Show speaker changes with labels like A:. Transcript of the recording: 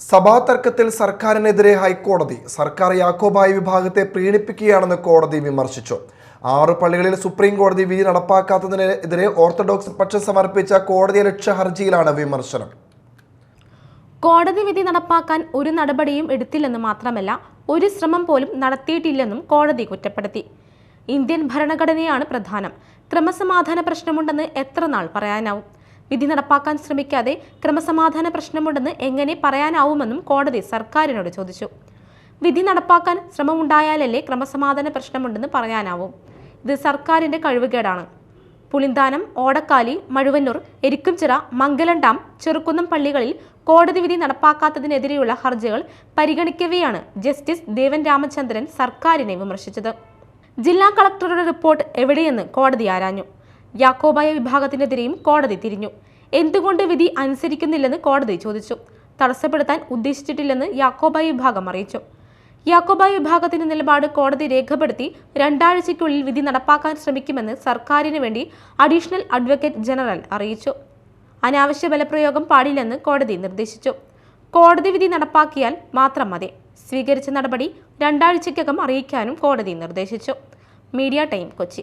A: സഭാ തർക്കത്തിൽ സർക്കാരിനെതിരെ ഹൈക്കോടതി സർക്കാർ യാക്കോബായ വിഭാഗത്തെ പ്രീണിപ്പിക്കുകയാണെന്ന് കോടതി വിമർശിച്ചു. ആറ് പള്ളികളിൽ സുപ്രീം കോടതി വിധി നടപ്പാക്കാത്തതിനെതിരെ ഓർത്തഡോക്സ് പക്ഷം സമർപ്പിച്ച കോടതി ലക്ഷ്യ ഹർജിയിലാണ് വിമർശനം.
B: കോടതി വിധി നടപ്പാക്കാൻ ഒരു നടപടിയും എടുത്തില്ലെന്ന് മാത്രമല്ല ഒരു ശ്രമം പോലും നടത്തിയിട്ടില്ലെന്നും കോടതി കുറ്റപ്പെടുത്തി. ഇന്ത്യൻ ഭരണഘടനയാണ് പ്രധാനം. ക്രമസമാധാന പ്രശ്നമുണ്ടെന്ന് എത്ര നാൾ പറയാനാവും? വിധി നടപ്പാക്കാൻ ശ്രമിക്കാതെ ക്രമസമാധാന പ്രശ്നമുണ്ടെന്ന് എങ്ങനെ പറയാനാവുമെന്നും കോടതി സർക്കാരിനോട് ചോദിച്ചു. വിധി നടപ്പാക്കാൻ ശ്രമമുണ്ടായാലല്ലേ ക്രമസമാധാന പ്രശ്നമുണ്ടെന്ന് പറയാനാവും. ഇത് സർക്കാരിന്റെ കഴിവുകേടാണ്. പുളിന്താനം ഓടക്കാലി മഴുവന്നൂർ എരിക്കുംചിറ മംഗലം ഡാം ചെറുക്കുന്നം പള്ളികളിൽ കോടതി വിധി നടപ്പാക്കാത്തതിനെതിരെയുള്ള ഹർജികൾ പരിഗണിക്കവെയാണ് ജസ്റ്റിസ് ദേവൻ രാമചന്ദ്രൻ സർക്കാരിനെ വിമർശിച്ചത്. ജില്ലാ കളക്ടറുടെ റിപ്പോർട്ട് എവിടെയെന്ന് കോടതി ആരാഞ്ഞു. യാക്കോബായ വിഭാഗത്തിനെതിരെയും കോടതി തിരിഞ്ഞു. എന്തുകൊണ്ട് വിധി അനുസരിക്കുന്നില്ലെന്ന് കോടതി ചോദിച്ചു. തടസ്സപ്പെടുത്താൻ ഉദ്ദേശിച്ചിട്ടില്ലെന്ന് യാക്കോബായി വിഭാഗം അറിയിച്ചു. യാക്കോബായി വിഭാഗത്തിന്റെ നിലപാട് കോടതി രേഖപ്പെടുത്തി രണ്ടാഴ്ചയ്ക്കുള്ളിൽ വിധി നടപ്പാക്കാൻ ശ്രമിക്കുമെന്ന് സർക്കാരിന് വേണ്ടി അഡീഷണൽ അഡ്വക്കേറ്റ് ജനറൽ അറിയിച്ചു. അനാവശ്യ ബലപ്രയോഗം പാടില്ലെന്ന് കോടതി നിർദ്ദേശിച്ചു. കോടതി വിധി നടപ്പാക്കിയാൽ മാത്രം മതി. സ്വീകരിച്ച നടപടി രണ്ടാഴ്ചയ്ക്കകം അറിയിക്കാനും കോടതി നിർദ്ദേശിച്ചു. Media time Kochi.